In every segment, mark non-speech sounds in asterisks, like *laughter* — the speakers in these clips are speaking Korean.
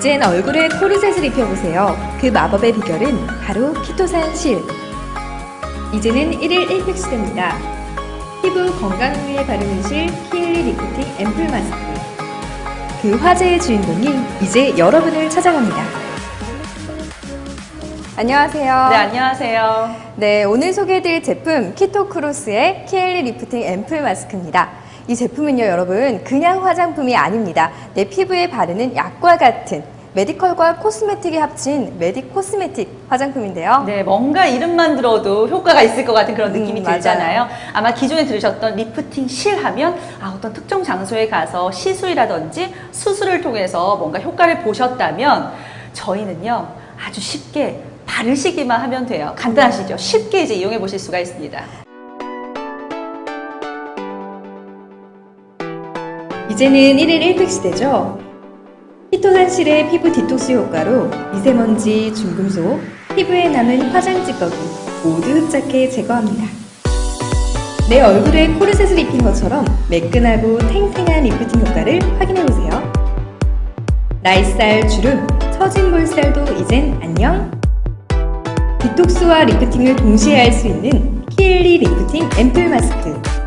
이젠 얼굴에 코르셋을 입혀보세요. 그 마법의 비결은 바로 키토산 실. 이제는 1일 1팩 시대입니다. 피부 건강을 위해 바르는 실 키엘리 리프팅 앰플 마스크. 그 화제의 주인공이 이제 여러분을 찾아갑니다. 안녕하세요. 네, 안녕하세요. 네, 오늘 소개해드릴 제품 키토크로스의 키엘리 리프팅 앰플 마스크입니다. 이 제품은요, 여러분, 그냥 화장품이 아닙니다. 내 피부에 바르는 약과 같은 메디컬과 코스메틱이 합친 메디 코스메틱 화장품인데요. 네, 뭔가 이름만 들어도 효과가 있을 것 같은 그런 느낌이 음. 들잖아요. 아마 기존에 들으셨던 리프팅 실 하면 아, 어떤 특정 장소에 가서 시술이라든지 수술을 통해서 뭔가 효과를 보셨다면 저희는요, 아주 쉽게 바르시기만 하면 돼요. 간단하시죠? 쉽게 이제 이용해 보실 수가 있습니다. 이제는 1일 1팩 시대죠. 히토산실의 피부 디톡스 효과로 미세먼지, 중금속, 피부에 남은 화장 찌꺼기 모두 흡착해 제거합니다. 내 얼굴에 코르셋을 입힌 것처럼 매끈하고 탱탱한 리프팅 효과를 확인해보세요. 나이살, 주름, 처진 볼살도 이젠 안녕! 디톡스와 리프팅을 동시에 할 수 있는 키엘리 리프팅 앰플 마스크.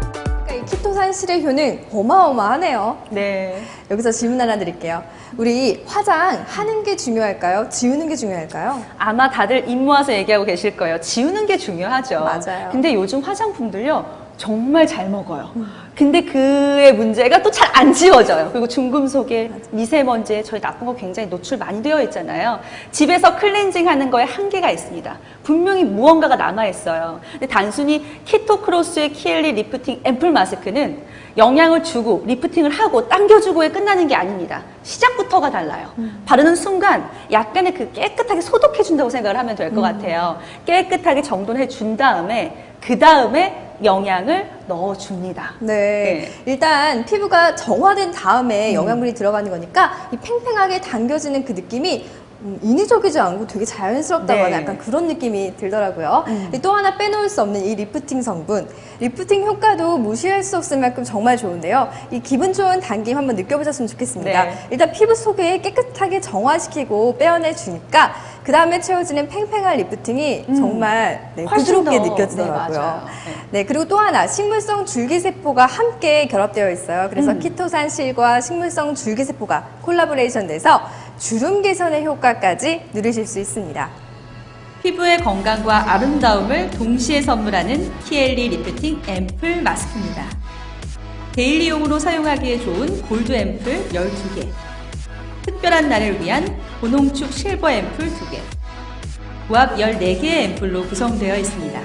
이 키토산실의 효는 어마어마하네요. 네. 여기서 질문 하나 드릴게요. 우리 화장 하는 게 중요할까요? 지우는 게 중요할까요? 아마 다들 입 모아서 얘기하고 계실 거예요. 지우는 게 중요하죠. 맞아요. 근데 요즘 화장품들요. 정말 잘 먹어요. 근데 그의 문제가 또 잘 안 지워져요. 그리고 중금속에 미세먼지에 저희 나쁜 거 굉장히 노출 많이 되어 있잖아요. 집에서 클렌징 하는 거에 한계가 있습니다. 분명히 무언가가 남아 있어요. 근데 단순히 키토크로스의 키엘리 리프팅 앰플 마스크는 영양을 주고 리프팅을 하고 당겨주고에 끝나는 게 아닙니다. 시작부터가 달라요. 바르는 순간 약간의 그 깨끗하게 소독해 준다고 생각을 하면 될것 같아요. 깨끗하게 정돈해 준 다음에 그 다음에 영양을 넣어 줍니다. 네. 일단 피부가 정화된 다음에 영양분이 들어가는 거니까 이 팽팽하게 당겨지는 그 느낌이 음, 인위적이지 않고 되게 자연스럽다거나 네. 약간 그런 느낌이 들더라고요. 음. 또 하나 빼놓을 수 없는 이 리프팅 성분. 리프팅 효과도 무시할 수 없을 만큼 정말 좋은데요. 이 기분 좋은 당김 한번 느껴보셨으면 좋겠습니다. 네. 일단 피부 속에 깨끗하게 정화시키고 빼어내 주니까 그 다음에 채워지는 팽팽한 리프팅이 음. 정말 네, 부드럽게 더, 느껴지더라고요. 네, 맞아요. 네. 네, 그리고 또 하나 식물성 줄기세포가 함께 결합되어 있어요. 그래서 음. 키토산 실과 식물성 줄기세포가 콜라보레이션 돼서 주름 개선의 효과까지 누리실 수 있습니다. 피부의 건강과 아름다움을 동시에 선물하는 키엘리 리프팅 앰플 마스크입니다. 데일리용으로 사용하기에 좋은 골드 앰플 12개, 특별한 날을 위한 고농축 실버 앰플 2개, 구합 14개의 앰플로 구성되어 있습니다.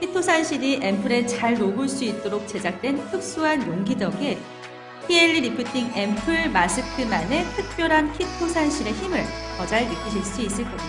피토산실이 앰플에 잘 녹을 수 있도록 제작된 특수한 용기 덕에 키엘리 리프팅 앰플 마스크만의 특별한 키토산실의 힘을 더 잘 느끼실 수 있을 겁니다.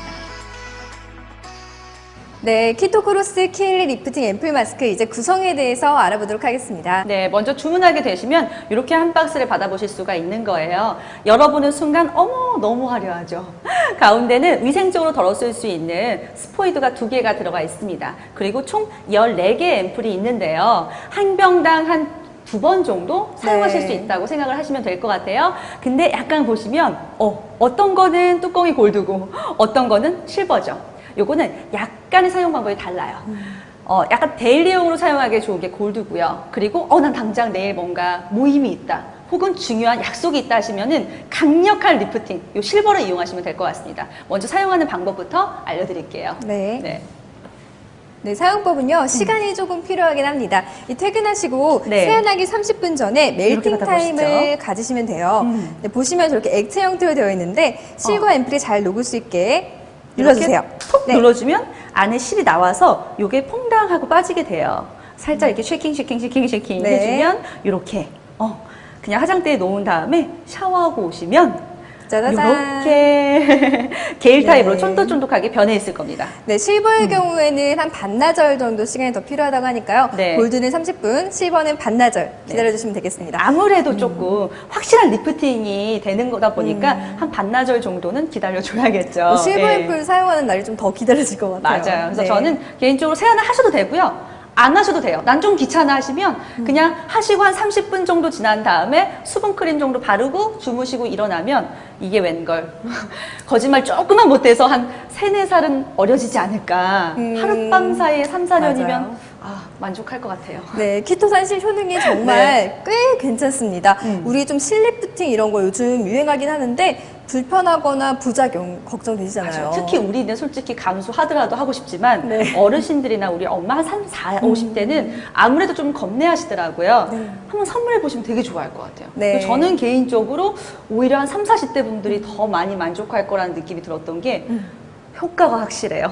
네, 키토크로스 키엘리 리프팅 앰플 마스크 이제 구성에 대해서 알아보도록 하겠습니다. 네, 먼저 주문하게 되시면 이렇게 한 박스를 받아보실 수가 있는 거예요. 열어보는 순간 어머 너무 화려하죠. *laughs* 가운데는 위생적으로 덜었을 수 있는 스포이드가 두 개가 들어가 있습니다. 그리고 총 14개의 앰플이 있는데요. 한 병당 한 두 번 정도 사용하실 네. 수 있다고 생각을 하시면 될 것 같아요. 근데 약간 보시면 어, 어떤 거는 뚜껑이 골드고 어떤 거는 실버죠. 요거는 약간의 사용 방법이 달라요. 어, 약간 데일리용으로 사용하기에 좋은 게 골드고요. 그리고 어, 난 당장 내일 뭔가 모임이 있다. 혹은 중요한 약속이 있다 하시면은 강력한 리프팅, 요 실버를 이용하시면 될 것 같습니다. 먼저 사용하는 방법부터 알려드릴게요. 네. 네. 네, 사용법은요, 시간이 조금 필요하긴 합니다. 이 퇴근하시고 네. 세안하기 30분 전에 멜팅. 타임을 가지시면 돼요. 음. 네, 보시면 저렇게 액체 형태로 되어 있는데 실과 앰플이 잘 녹을 수 있게 눌러주세요. 톡 네. 눌러주면 안에 실이 나와서 요게 퐁당하고 빠지게 돼요. 살짝 이렇게 쉐킹 쉐킹 쉐킹 쉐킹 네. 해주면 이렇게 어 그냥 화장대에 놓은 다음에 샤워하고 오시면 짜자잔. 이렇게 *laughs* 게일 타입으로 네. 쫀득쫀득하게 변해 있을 겁니다. 네, 실버의 경우에는 한 반나절 정도 시간이 더 필요하다고 하니까요. 음. 네. 골드는 30분, 실버는 반나절 기다려주시면 되겠습니다. 아무래도 조금 확실한 리프팅이 되는 거다 보니까 한 반나절 정도는 기다려줘야겠죠. 뭐 실버 예. 앰플 사용하는 날이 좀 더 기다려질 것 같아요. 맞아요. 그래서 네. 저는 개인적으로 세안을 하셔도 되고요. 안 하셔도 돼요. 난 좀 귀찮아 하시면 그냥 하시고 한 30분 정도 지난 다음에 수분크림 정도 바르고 주무시고 일어나면 이게 웬걸. *laughs* 거짓말 조금만 못해서 한 3, 4살은 어려지지 않을까. 음. 하룻밤 사이에 3, 4년이면 맞아요. 아, 만족할 것 같아요. 네, 키토산실 효능이 정말 *laughs* 꽤 괜찮습니다. 네. 음. 우리 좀 실리프팅 이런 거 요즘 유행하긴 하는데 불편하거나 부작용 걱정되시잖아요. 맞아요. 특히 우리는 솔직히 감수하더라도 하고 싶지만 네. 어르신들이나 우리 엄마 한 3, 4, 50대는 아무래도 좀 겁내하시더라고요. 네. 한번 선물해 보시면 되게 좋아할 것 같아요. 네. 저는 개인적으로 오히려 한 3, 40대 분들이 더 많이 만족할 거라는 느낌이 들었던 게 효과가 확실해요.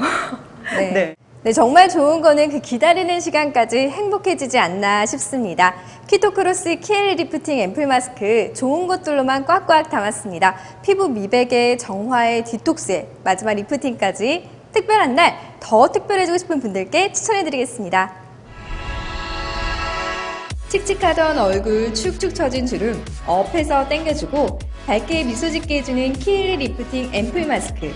네. *laughs* 네. 네, 정말 좋은 거는 그 기다리는 시간까지 행복해지지 않나 싶습니다. 키토크로스 키엘 리프팅 앰플 마스크 좋은 것들로만 꽉꽉 담았습니다. 피부 미백에 정화에 디톡스에 마지막 리프팅까지 특별한 날 더 특별해지고 싶은 분들께 추천해드리겠습니다. 칙칙하던 얼굴 축축 처진 주름 업해서 당겨주고 밝게 미소 짓게 해주는 키엘 리프팅 앰플 마스크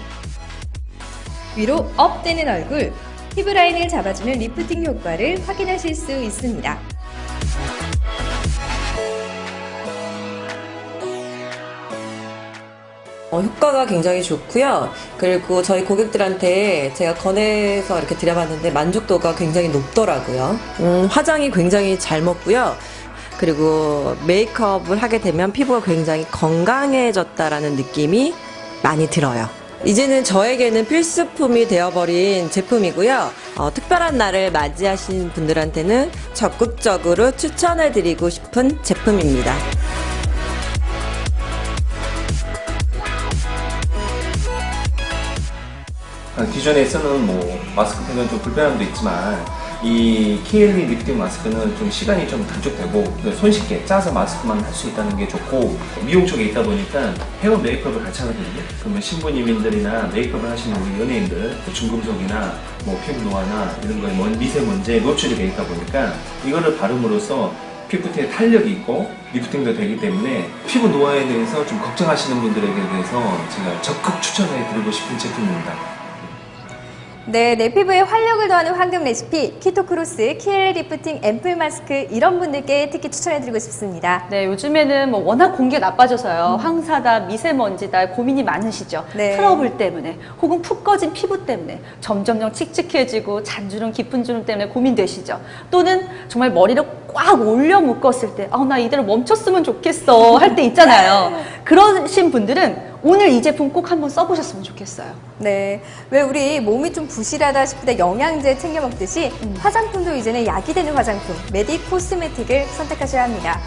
위로 업되는 얼굴, 피부 라인을 잡아주는 리프팅 효과를 확인하실 수 있습니다. 어, 효과가 굉장히 좋고요. 그리고 저희 고객들한테 제가 권해서 이렇게 드려봤는데 만족도가 굉장히 높더라고요. 음, 화장이 굉장히 잘 먹고요. 그리고 메이크업을 하게 되면 피부가 굉장히 건강해졌다라는 느낌이 많이 들어요. 이제는 저에게는 필수품이 되어버린 제품이고요. 어, 특별한 날을 맞이하신 분들한테는 적극적으로 추천해드리고 싶은 제품입니다. 아, 기존에 쓰는 뭐 마스크 팩은 좀 불편함도 있지만 이 키엘리 리프팅 마스크는 좀 시간이 좀 단축되고 손쉽게 짜서 마스크만 할 수 있다는 게 좋고 미용 쪽에 있다 보니까 헤어 메이크업을 같이 하거든요. 그러면 신부님들이나 메이크업을 하시는 우리 연예인들 뭐 중금속이나 뭐 피부 노화나 이런 거에 먼 미세먼지에 노출이 돼 있다 보니까 이거를 바름으로써 피부에 탄력이 있고 리프팅도 되기 때문에 피부 노화에 대해서 좀 걱정하시는 분들에게 대해서 제가 적극 추천해 드리고 싶은 제품입니다. 네, 내 피부에 활력을 더하는 황금 레시피 키토크로스 키엘 리프팅 앰플 마스크 이런 분들께 특히 추천해드리고 싶습니다. 네, 요즘에는 뭐 워낙 공기가 나빠져서요. 황사다, 미세먼지다 고민이 많으시죠. 네. 트러블 때문에 혹은 푹 꺼진 피부 때문에 점점점 칙칙해지고 잔주름, 깊은 주름 때문에 고민되시죠. 또는 정말 머리를 꽉 올려 묶었을 때, 아, 나 이대로 멈췄으면 좋겠어 할 때 있잖아요. *laughs* 그러신 분들은 오늘 이 제품 꼭 한번 써보셨으면 좋겠어요. 네, 왜 우리 몸이 좀 부실하다 싶을 때 영양제 챙겨 먹듯이 화장품도 이제는 약이 되는 화장품 메디 코스메틱을 선택하셔야 합니다.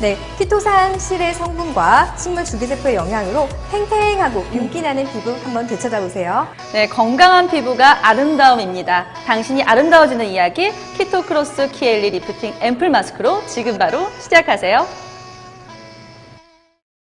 네, 키토산 실의 성분과 식물 줄기세포의 영향으로 팽팽하고 윤기 나는 피부 한번 되찾아보세요. 네, 건강한 피부가 아름다움입니다. 당신이 아름다워지는 이야기 키토크로스 키엘리 리프팅 앰플 마스크로 지금 바로 시작하세요.